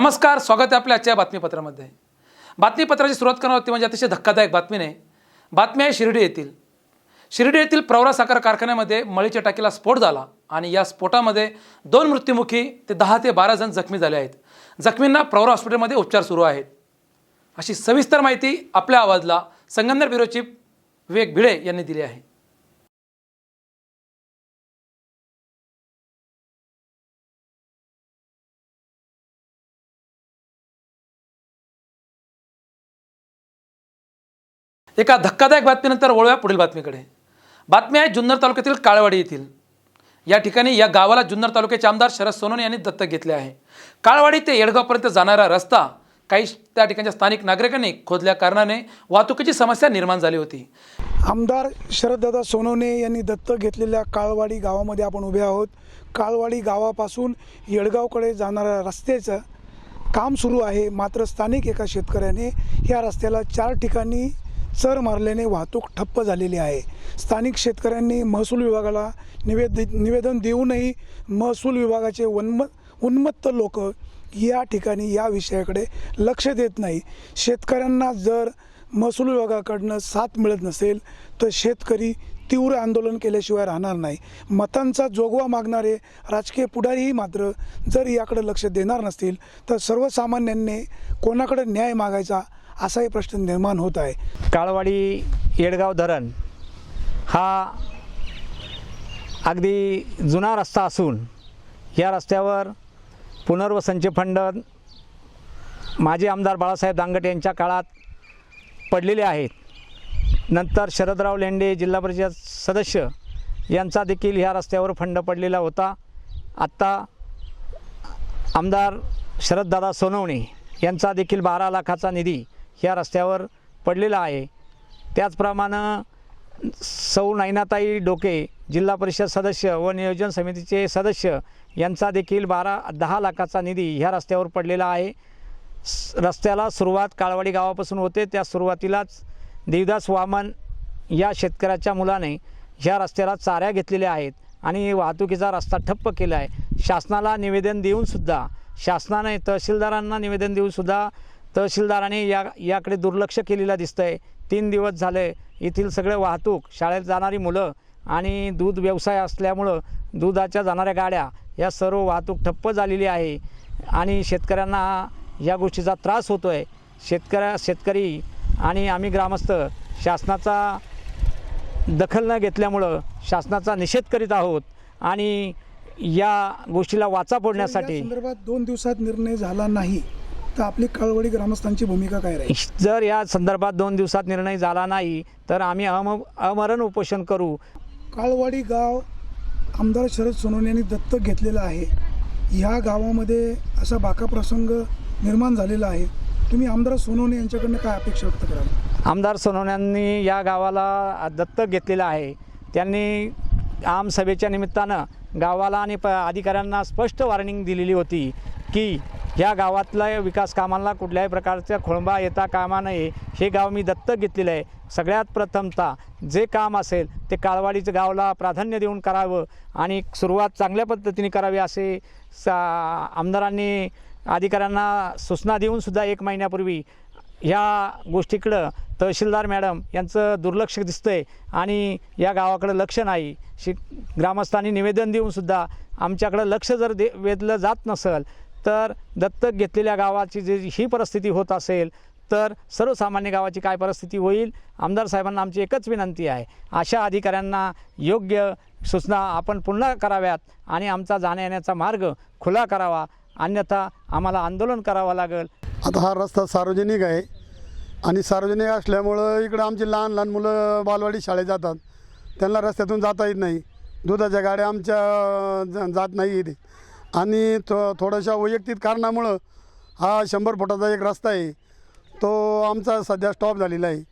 नमस्कार स्वागत आहे आपल्या आजच्या बातमीपत्रामध्ये. बातमीपत्राची सुरुवात करणार होती म्हणजे अतिशय धक्कादायक बातमी नाही. बातमी आहे शिर्डी येथील. शिर्डी येथील प्रवरा साखर कारखान्यामध्ये मळीच्या टाकीला स्फोट झाला आणि या स्फोटामध्ये दोन मृत्युमुखी ते दहा ते बारा जण जखमी झाले आहेत. जखमींना प्रवरा हॉस्पिटलमध्ये उपचार सुरू आहेत. अशी सविस्तर माहिती आपल्या आवाजला संगमनेर ब्युरो चीफ विवेक भिडे यांनी दिली आहे. एका धक्कादायक बातमीनंतर वळूया पुढील बातमीकडे. बातमी आहे जुन्नर तालुक्यातील काळवाडी येथील. या ठिकाणी या गावाला जुन्नर तालुक्याचे आमदार शरद सोनवणे यांनी दत्तक घेतले आहे. काळवाडी ते येडगावपर्यंत जाणारा रस्ता काही त्या ठिकाणच्या स्थानिक नागरिकांनी खोदल्या कारणाने वाहतुकीची समस्या निर्माण झाली होती. आमदार शरददादा सोनवणे यांनी दत्तक घेतलेल्या काळवाडी गावामध्ये आपण उभे आहोत. काळवाडी गावापासून येडगावकडे जाणाऱ्या रस्त्याचं काम सुरू आहे. मात्र स्थानिक एका शेतकऱ्याने या रस्त्याला चार ठिकाणी चर मारल्याने वाहतूक ठप्प झालेली आहे. स्थानिक शेतकऱ्यांनी महसूल विभागाला निवेद निवेदन देऊनही महसूल विभागाचे उन्म उन्मत्त लोक या ठिकाणी या विषयाकडे लक्ष देत नाही. शेतकऱ्यांना जर महसूल विभागाकडनं साथ मिळत नसेल तर शेतकरी तीव्र आंदोलन केल्याशिवाय राहणार नाही. मतांचा जोगवा मागणारे राजकीय पुढारीही मात्र जर याकडे लक्ष देणार नसतील तर सर्वसामान्यांनी कोणाकडे न्याय मागायचा असाही प्रश्न निर्माण होत आहे. काळवाडी येडगाव धरण हा अगदी जुना रस्ता असून या रस्त्यावर पुनर्वसनचे फंड माजी आमदार बाळासाहेब दांगट यांच्या काळात पडलेले आहेत. नंतर शरदराव लेंडे जिल्हा परिषद सदस्य यांचा देखील ह्या रस्त्यावर फंड पडलेला होता. आत्ता आमदार शरददादा सोनवणे यांचा देखील बारा लाखाचा निधी ह्या रस्त्यावर पडलेला आहे. त्याचप्रमाणे सौ नैनाताई डोके जिल्हा परिषद सदस्य व नियोजन समितीचे सदस्य यांचा देखील बारा दहा लाखाचा निधी ह्या रस्त्यावर पडलेला आहे. स- रस्त्याला सुरुवात काळवाडी गावापासून होते. त्या सुरुवातीलाच देवदास वामन या शेतकऱ्याच्या मुलाने ह्या रस्त्याला चाऱ्या घेतलेल्या आहेत आणि वाहतुकीचा रस्ता ठप्प केला आहे. शासनाला निवेदन देऊनसुद्धा शासनाने तहसीलदारांना निवेदन देऊनसुद्धा तहसीलदाराने या याकडे दुर्लक्ष केलेलं दिसतं आहे तीन दिवस झाले येथील सगळे वाहतूक शाळेत जाणारी मुलं आणि दूध व्यवसाय असल्यामुळं दुधाच्या जाणाऱ्या गाड्या या सर्व वाहतूक ठप्प झालेली आहे आणि शेतकऱ्यांना या गोष्टीचा त्रास होतो आहे शेतकऱ्या शेतकरी आणि आम्ही ग्रामस्थ शासनाचा दखल न घेतल्यामुळं शासनाचा निषेध करीत आहोत आणि या गोष्टीला वाचा फोडण्यासाठी संदर्भात दोन दिवसात निर्णय झाला नाही. तर आपली काळवडी ग्रामस्थांची भूमिका काय राहील? जर या संदर्भात दोन दिवसात निर्णय झाला नाही तर आम्ही अम अमरण उपोषण करू. काळवाडी गाव आमदार शरद सोनवणे यांनी दत्तक घेतलेलं आहे. ह्या गावामध्ये असा बाका प्रसंग निर्माण झालेला आहे. तुम्ही आमदार सोनवणे यांच्याकडनं काय अपेक्षा व्यक्त कराल? आमदार सोनवण्यांनी या गावाला दत्तक घेतलेलं आहे. त्यांनी आमसभेच्या निमित्तानं गावाला आणि प अधिकाऱ्यांना स्पष्ट वॉर्निंग दिलेली होती की या गावातल्या विकास कामांना कुठल्याही प्रकारचा खोळंबा येता कामा नये हे गाव मी दत्तक घेतलेलं आहे. सगळ्यात प्रथमता जे काम असेल ते काळवाडीचं गावला प्राधान्य देऊन करावं आणि सुरुवात चांगल्या पद्धतीने करावी असे सा आमदारांनी अधिकाऱ्यांना सूचना देऊनसुद्धा एक महिन्यापूर्वी ह्या गोष्टीकडं तहसीलदार मॅडम यांचं दुर्लक्ष दिसतंय आणि या गावाकडं लक्ष नाही. शि ग्रामस्थांनी निवेदन देऊनसुद्धा आमच्याकडं लक्ष जर दे वेधलं जात नसेल तर दत्तक घेतलेल्या गावाची जी ही परिस्थिती होत असेल तर सर्वसामान्य गावाची काय परिस्थिती होईल? आमदार साहेबांना आमची एकच विनंती आहे. अशा अधिकाऱ्यांना योग्य सूचना आपण पुन्हा कराव्यात आणि आमचा जाण्यायेण्याचा मार्ग खुला करावा. अन्यथा आम्हाला आंदोलन करावं लागेल. आता हा रस्ता सार्वजनिक आहे आणि सार्वजनिक असल्यामुळं इकडं आमची लहान लहान मुलं बालवाडी शाळेत जातात. त्यांना रस्त्यातून जाता येत नाही. दुधाच्या गाड्या आमच्या ज- जात नाही इथे. आणि थो थोड्याशा वैयक्तिक कारणामुळं हा शंभर फुटाचा एक रस्ता आहे. तो आमचा सध्या स्टॉप झालेला आहे.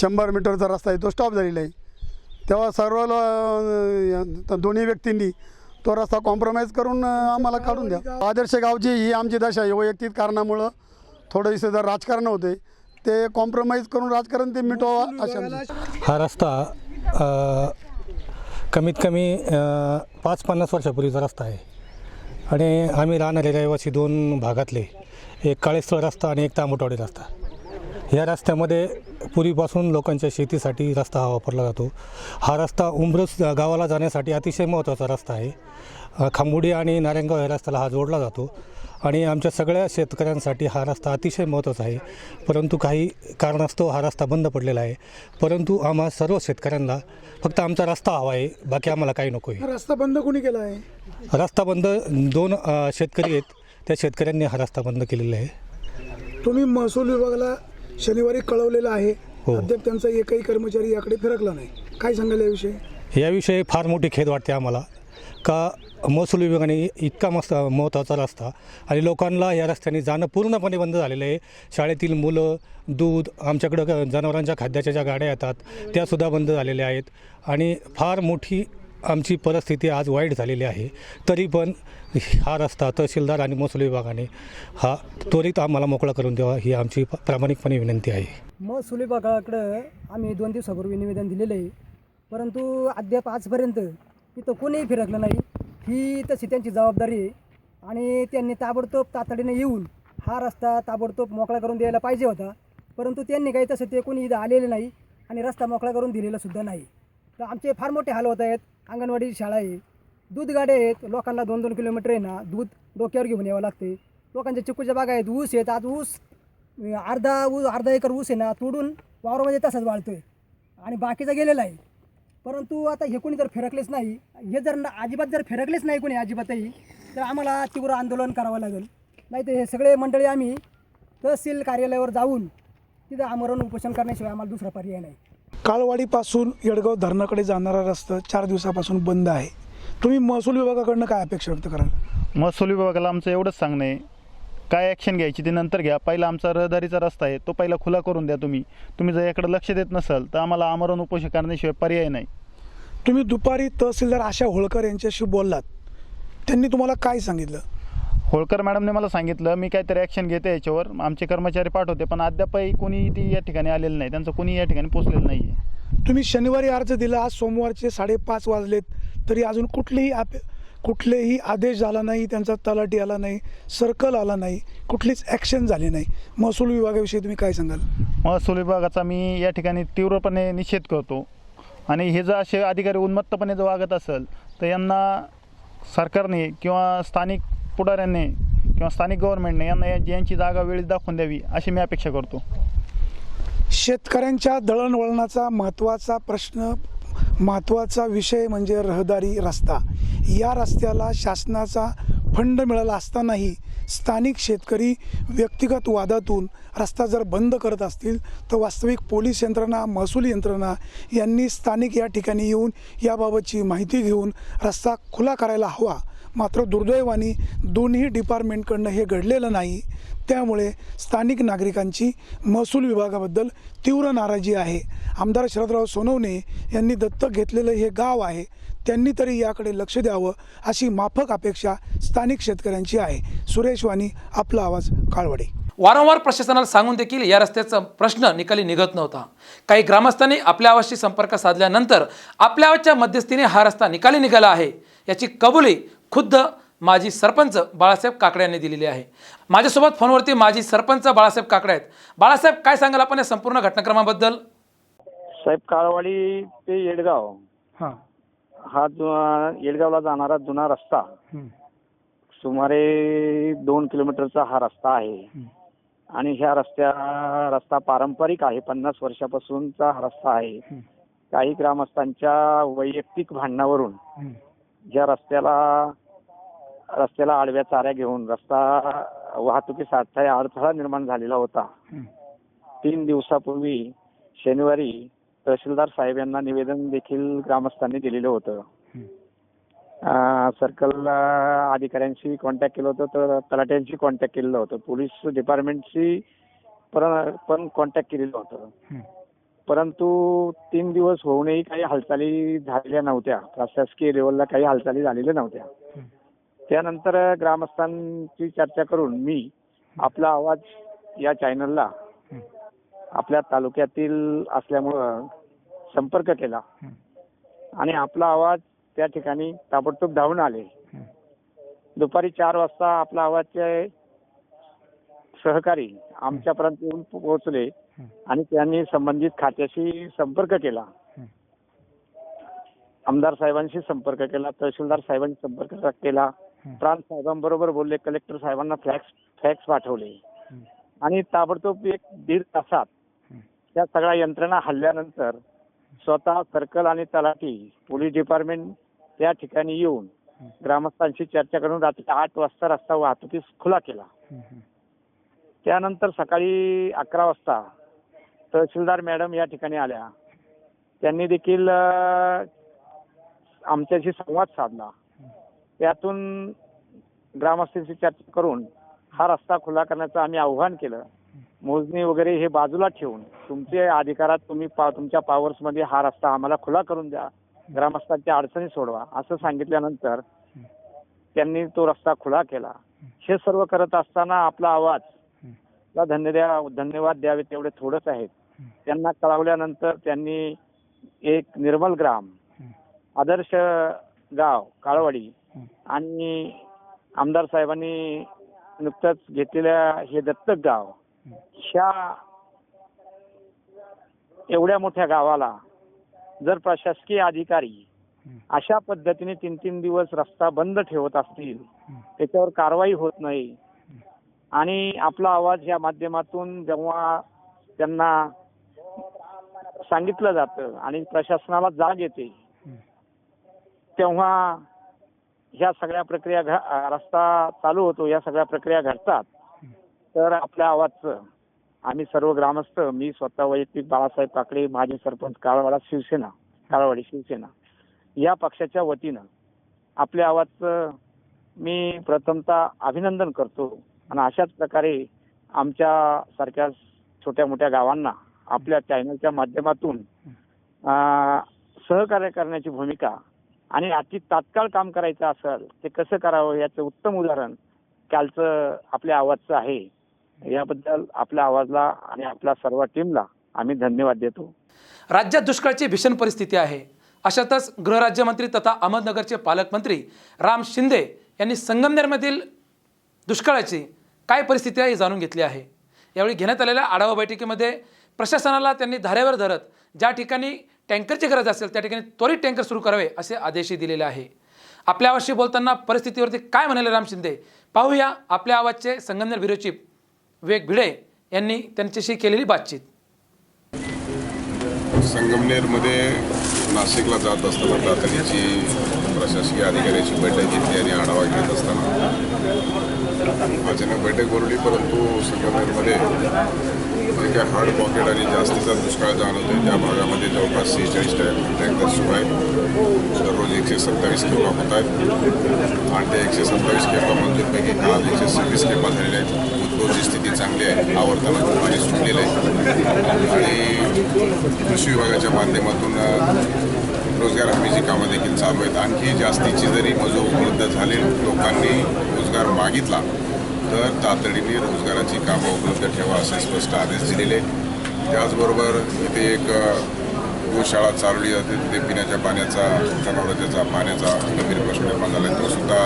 शंभर मीटरचा रस्ता आहे. तो स्टॉप झालेला आहे. तेव्हा सर्व दोन्ही व्यक्तींनी तो रस्ता कॉम्प्रोमाइज करून आम्हाला काढून द्या. आदर्श गावची ही आमची दशा आहे. वैयक्तिक कारणामुळं थोडेसे जर राजकारण होते ते कॉम्प्रोमाइज करून राजकारण ते मिटवा अशा हा रस्ता कमीत कमी पाच पन्नास वर्षापूर्वीचा रस्ता आहे. आणि आम्ही राहणारे रहिवासी दोन भागातले. एक काळेस्थळ रस्ता आणि एक तांबुटवाडी रस्ता. या रस्त्यामध्ये पूर्वीपासून लोकांच्या शेतीसाठी रस्ता हा वापरला जातो. हा रस्ता उंब्रस गावाला जाण्यासाठी अतिशय महत्त्वाचा रस्ता आहे. खांबोडी आणि नारायणगाव या रस्त्याला हा जोडला जातो आणि आमच्या सगळ्या शेतकऱ्यांसाठी हा रस्ता अतिशय महत्त्वाचा आहे. परंतु काही कारणास्तव हा रस्ता बंद पडलेला आहे. परंतु आम्हा सर्व शेतकऱ्यांना फक्त आमचा रस्ता हवा आहे बाकी आम्हाला काही नको आहे. रस्ता बंद कोणी केला आहे? रस्ता बंद दोन शेतकरी आहेत. त्या शेतकऱ्यांनी हा रस्ता बंद केलेला आहे. तुम्ही महसूल विभागाला शनिवारी कळवलेलं आहे. हो. अद्याप त्यांचा एकही कर्मचारी याकडे फिरकला नाही. काय सांगाल याविषयी? याविषयी फार मोठी खेद वाटते आम्हाला. का महसूल विभागाने इतका मस्त महत्त्वाचा रस्ता आणि लोकांना या रस्त्याने जाणं पूर्णपणे बंद झालेलं आहे. शाळेतील मुलं दूध आमच्याकडं जनावरांच्या खाद्याच्या ज्या गाड्या येतात त्यासुद्धा बंद झालेल्या आहेत. आणि फार मोठी आमची परिस्थिती आज वाईट झालेली आहे. तरी पण हा रस्ता तहसीलदार आणि महसूल विभागाने हा त्वरित आम्हाला मोकळा करून द्यावा ही आमची प्रामाणिकपणे विनंती आहे. महसूल विभागाकडं आम्ही दोन दिवसापूर्वी निवेदन दिलेलं आहे. परंतु अद्याप आजपर्यंत तिथं कोणीही फिरकलं नाही. ही तशी त्यांची जबाबदारी आहे. आणि त्यांनी ताबडतोब तातडीने येऊन हा रस्ता ताबडतोब मोकळा करून द्यायला पाहिजे होता. परंतु त्यांनी काही तसं ते कोणी इथं आलेले नाही आणि रस्ता मोकळा करून दिलेला सुद्धा नाही. तर आमचे फार मोठे हाल होत आहेत. अंगणवाडी शाळा आहे. दूध गाड्या आहेत. लोकांना दोन दोन किलोमीटर आहे ना दूध डोक्यावर घेऊन यावं लागते. लोकांच्या चिकूच्या बागा आहेत. ऊस आहेत. आज ऊस अर्धा ऊस अर्धा एकर ऊस आहे ना तोडून वावरामध्ये तसाच आहे आणि बाकीचा गेलेला आहे. परंतु आता हे कोणी जर फिरकलेच नाही हे जर ना अजिबात जर फिरकलेच नाही कोणी अजिबातही तर आम्हाला तीव्र आंदोलन करावं लागेल. नाही तर हे सगळे मंडळी आम्ही तहसील कार्यालयावर जाऊन तिथं आमरण उपोषण करण्याशिवाय आम्हाला दुसरा पर्याय नाही. काळवाडीपासून येडगाव धरणाकडे जाणारा रस्ता चार दिवसापासून बंद आहे. तुम्ही महसूल विभागाकडनं काय अपेक्षा व्यक्त कराल? महसूल विभागाला आमचं एवढंच सांगणं आहे. काय ॲक्शन घ्यायची ते नंतर घ्या. पहिला आमचा रहदारीचा रस्ता आहे. तो पहिला खुला करून द्या तुम्ही. तुम्ही जर याकडे लक्ष देत नसाल तर आम्हाला आमरण उपोषण करण्याशिवाय पर्याय नाही. तुम्ही दुपारी तहसीलदार आशा होळकर यांच्याशी बोललात. त्यांनी तुम्हाला काय सांगितलं? होळकर मॅडमने मला सांगितलं मी काहीतरी ॲक्शन घेते याच्यावर आमचे कर्मचारी पाठवते पण अद्यापही कोणी ती या ठिकाणी आलेलं नाही. त्यांचं कोणी या ठिकाणी पोचलेलं नाही आहे तुम्ही शनिवारी अर्ज दिला आज सोमवारचे साडेपाच वाजलेत तरी अजून कुठलेही आप कुठलेही आदेश झाला नाही त्यांचा तलाठी आला नाही सर्कल आला नाही कुठलीच ॲक्शन झाली नाही. महसूल विभागाविषयी तुम्ही काय सांगाल? महसूल विभागाचा मी या ठिकाणी तीव्रपणे निषेध करतो. आणि हे जर असे अधिकारी उन्मत्तपणे जर वागत असेल तर यांना सरकारने किंवा स्थानिक पुढाऱ्यांनी किंवा स्थानिक गव्हर्नमेंटने यांना या- यांची जागा वेळीच दाखवून द्यावी अशी मी अपेक्षा करतो. शेतकऱ्यांच्या दळणवळणाचा महत्त्वाचा प्रश्न महत्त्वाचा विषय म्हणजे रहदारी रस्ता. या रस्त्याला शासनाचा फंड मिळाला असतानाही स्थानिक शेतकरी व्यक्तिगत वादातून रस्ता जर बंद करत असतील तर वास्तविक पोलीस यंत्रणा महसूल यंत्रणा यांनी स्थानिक या ठिकाणी येऊन याबाबतची माहिती घेऊन रस्ता खुला करायला हवा. मात्र दुर्दैवाने दोन्ही डिपार्टमेंटकडनं हे घडलेलं नाही. त्यामुळे स्थानिक नागरिकांची महसूल विभागाबद्दल तीव्र नाराजी आहे. आमदार शरदराव सोनवणे यांनी दत्तक घेतलेलं हे गाव आहे. त्यांनी तरी याकडे लक्ष द्यावं अशी माफक अपेक्षा स्थानिक शेतकऱ्यांची आहे. सुरेश वाणी आपला आवाज काळवडे. वारंवार प्रशासनाला सांगून देखील या रस्त्याचा प्रश्न निकाली निघत नव्हता. काही ग्रामस्थांनी आपल्या आवाजशी संपर्क साधल्यानंतर आपल्या आवाजच्या मध्यस्थीने हा रस्ता निकाली निघाला आहे. याची कबुली खुद्द माजी सरपंच बाळासाहेब काकडे यांनी दिलेली आहे. माझ्यासोबत फोनवरती माजी सरपंच बाळासाहेब काकडे आहेत. बाळासाहेब काय सांगाल आपण या संपूर्ण घटनाक्रमाबद्दल? साहेब काळवाडी ते येडगाव. हां. हा जो येडगावला जाणारा जुना रस्ता. सुमारे दोन किलोमीटरचा हा रस्ता आहे. आणि ह्या रस्त्या रस्ता पारंपरिक आहे. पन्नास वर्षापासूनचा हा रस्ता आहे. काही ग्रामस्थांच्या वैयक्तिक भांडणावरून ज्या रस्त्याला रस्त्याला आडव्या चाऱ्या घेऊन रस्ता वाहतुकीसाठी अडथळा निर्माण झालेला होता. तीन दिवसापूर्वी शनिवारी तहसीलदार साहेब यांना निवेदन देखील ग्रामस्थांनी दिलेलं होतं. सर्कल अधिकाऱ्यांशी कॉन्टॅक्ट केलं होतं तर तलाट्यांशी कॉन्टॅक्ट केलेलं होतं. पोलीस डिपार्टमेंटशी पण कॉन्टॅक्ट केलेलं होतं. परंतु तीन दिवस होऊनही काही हालचाली झालेल्या नव्हत्या. प्रशासकीय लेवलला काही हालचाली झालेल्या नव्हत्या. त्यानंतर ग्रामस्थांची चर्चा करून मी आपला आवाज या चॅनलला आपल्या तालुक्यातील असल्यामुळं संपर्क केला. आणि आपला आवाज त्या ठिकाणी ताबडतोब धावून आले. दुपारी चार वाजता आपला आवाजचे सहकारी आमच्यापर्यंत येऊन पोहोचले आणि त्यांनी संबंधित खात्याशी संपर्क केला. आमदार साहेबांशी संपर्क केला तहसीलदार साहेबांशी संपर्क केला. प्रांत साहेबांबरोबर बोलले कलेक्टर साहेबांना फ्लॅक्स फॅक्स पाठवले. आणि ताबडतोब एक दीड तासात त्या सगळ्या यंत्रणा हल्ल्यानंतर स्वतः सर्कल आणि तलाठी पोलीस डिपार्टमेंट त्या ठिकाणी येऊन ग्रामस्थांशी चर्चा करून रात्री आठ वाजता रस्ता वाहतुकीस खुला केला. त्यानंतर सकाळी अकरा वाजता तहसीलदार मॅडम या ठिकाणी आल्या. त्यांनी देखील आमच्याशी संवाद साधला. त्यातून ग्रामस्थांशी चर्चा करून हा रस्ता खुला करण्याचं आम्ही आव्हान केलं. मोजणी वगैरे हे बाजूला ठेवून तुमचे अधिकारात तुम्ही पा तुमच्या पॉवर्समध्ये हा रस्ता आम्हाला खुला करून द्या. ग्रामस्थांच्या अडचणी सोडवा असं सांगितल्यानंतर त्यांनी तो रस्ता खुला केला. हे सर्व करत असताना आपला आवाज ला धन्यवाद धन्यवाद द्यावे तेवढे थोडंच आहेत. त्यांना कळवल्यानंतर त्यांनी एक निर्मल ग्राम आदर्श गाव काळवाडी आणि आमदार साहेबांनी नुकतंच घेतलेल्या हे दत्तक गाव ह्या एवढ्या मोठ्या गावाला जर प्रशासकीय अधिकारी अशा पद्धतीने तीन तीन दिवस रस्ता बंद ठेवत असतील त्याच्यावर कारवाई होत नाही आणि आपला आवाज या माध्यमातून जेव्हा त्यांना सांगितलं जातं आणि प्रशासनाला जाग येते तेव्हा ह्या सगळ्या प्रक्रिया रस्ता चालू होतो या सगळ्या प्रक्रिया घडतात. तर आपल्या आवाजचं आम्ही सर्व ग्रामस्थ मी स्वतः वैयक्तिक बाळासाहेब काकडे माजी सरपंच काळवाडा शिवसेना काळवाडी शिवसेना या पक्षाच्या वतीनं आपल्या आवाजचं मी प्रथमतः अभिनंदन करतो. आणि अशाच प्रकारे आमच्या सारख्या छोट्या मोठ्या गावांना आपल्या चॅनलच्या माध्यमातून सहकार्य करण्याची भूमिका आणि अति तात्काळ काम करायचं असेल ते कसं करावं याचं उत्तम उदाहरण कालचं आपल्या आवाजचं आहे. याबद्दल आपल्या आवाजला आणि आपल्या सर्व टीमला आम्ही धन्यवाद देतो. राज्यात दुष्काळाची भीषण परिस्थिती आहे. अशातच गृहराज्यमंत्री तथा अहमदनगरचे पालकमंत्री राम शिंदे यांनी संगमनेरमधील दुष्काळाची काय परिस्थिती आहे हे जाणून घेतली आहे. यावेळी घेण्यात आलेल्या आढावा बैठकीमध्ये प्रशासनाला त्यांनी धाऱ्यावर धरत ज्या ठिकाणी टँकरची गरज असेल त्या ठिकाणी त्वरित टँकर सुरू करावे असे आदेशही दिलेले आहे. आपल्या आवाजशी बोलताना परिस्थितीवरती काय म्हणाले राम शिंदे? पाहूया आपल्या आवाजचे संगमनेर ब्युरो चीफ विवेक भिडे यांनी त्यांच्याशी केलेली बातचीत. संगमनेरमध्ये नाशिकला जात असताना तातडीची प्रशासकीय अधिकाऱ्याची बैठक घेतली आणि आढावा घेत असताना अचानक बैठक बोलली परंतु संगमनेरमध्ये जे काय हार्ड पॉकेट आणि जास्तीचा दुष्काळ जाणवतोय त्या भागामध्ये जवळपास सेहेचाळीस टँकर सुरू आहेत. दररोज एकशे सत्तावीस केपा होत आहेत? आणि त्या एकशे सत्तावीस खेपा मंजूरपैकी म्हणजे काल एकशे सव्वीस केपा झालेल्या आहेत? उद्भवची स्थिती चांगली आहे. आवर्तनाचं पाणी सुटलेलं आहे. आणि कृषी विभागाच्या माध्यमातून रोजगार हमीची कामं देखील चालू आहेत. आणखी जास्तीची जरी मजूर उपलब्ध झाले लोकांनी रोजगार मागितला तर तातडीने रोजगाराची कामं उपलब्ध ठेवा असे स्पष्ट आदेश दिलेले त्याचबरोबर इथे एक गोशाळा चालवली जाते तिथे पिण्याच्या पाण्याचा जनावरांच्या पाण्याचा गंभीर प्रश्न निर्माण झाला आहे. तोसुद्धा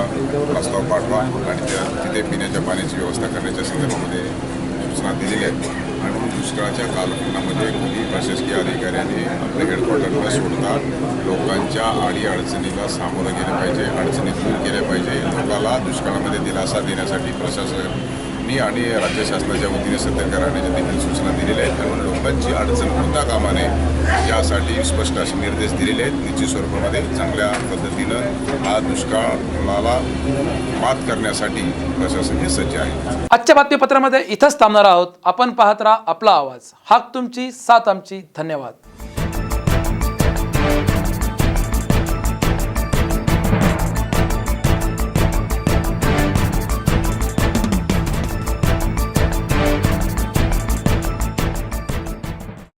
प्रस्ताव पाठवा आणि त्या तिथे पिण्याच्या पाण्याची व्यवस्था करण्याच्या संदर्भामध्ये सूचना दिलेल्या आहेत. आणि दुष्काळाच्या कालखंडामध्ये कुणी प्रशासकीय अधिकाऱ्यांनी आपले हेडक्वार्टर न सोडता लोकांच्या आडी अडचणीला सामोरं गेलं पाहिजे अडचणी दूर केल्या पाहिजे. लोकाला दुष्काळामध्ये दिलासा देण्यासाठी मी आणि राज्य शासनाच्या वतीने सतर्क राहण्याच्या देखील सूचना दिलेल्या आहेत त्यामुळे लोकांची अडचण होता कामा नये यासाठी स्पष्ट असे निर्देश दिलेले आहेत. निश्चित स्वरूपामध्ये चांगल्या पद्धतीनं हा दुष्काळाला मात करण्यासाठी प्रशासन हे सज्ज आहे. आजच्या बातमीपत्रामध्ये इथंच थांबणार आहोत. आपण पाहत राहा आपला आवाज. हाक तुमची साथ आमची. धन्यवाद.